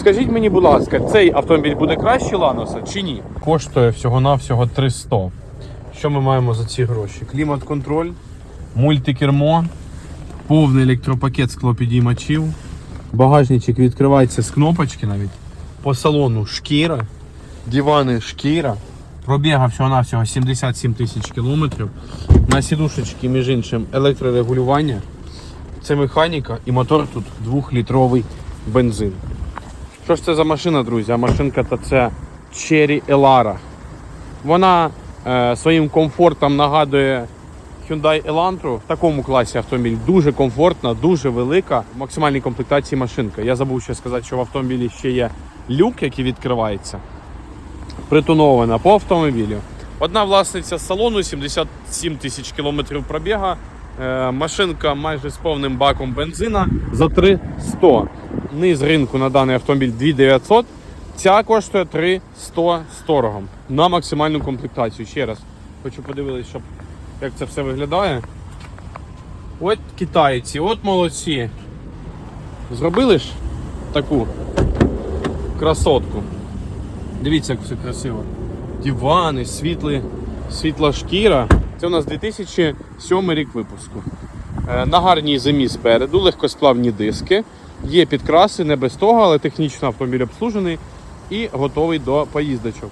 Скажіть мені, будь ласка, цей автомобіль буде краще Ланоса чи ні? Коштує всього-навсього 300. Що ми маємо за ці гроші? Клімат-контроль, мультикермо, повний електропакет склопідіймачів, багажничок відкривається з кнопочки навіть. По салону шкіра, дивани шкіра. Пробіга всього-навсього 77 тисяч кілометрів. На сідушечки, між іншим, електрорегулювання. Це механіка і мотор тут 2-літровий бензин. Що ж це за машина, друзі? Машинка то це Cherry Elara. Вона е, своїм комфортом нагадує Hyundai Elantra. В такому класі автомобіль дуже комфортна, дуже велика. В максимальній комплектації машинка. Я забув ще сказати, що в автомобілі ще є люк, який відкривається. Притонована по автомобілю. Одна власниця салону, 77 тисяч кілометрів пробіга. Е, машинка майже з повним баком бензина за 300. Низ ринку на даний автомобіль 2900. Ця коштує 300 з торгом на максимальну комплектацію. Ще раз хочу подивитися, щоб як це все виглядає. От китайці, от молодці. Зробили ж таку красотку. Дивіться, як все красиво. Дивани, світлі, світла шкіра. Це у нас 2007 рік випуску. Е, На гарній зимі спереду, легкосплавні диски. Є підкраси, не без того, але технічно автомобіль обслужений і готовий до поїздочок.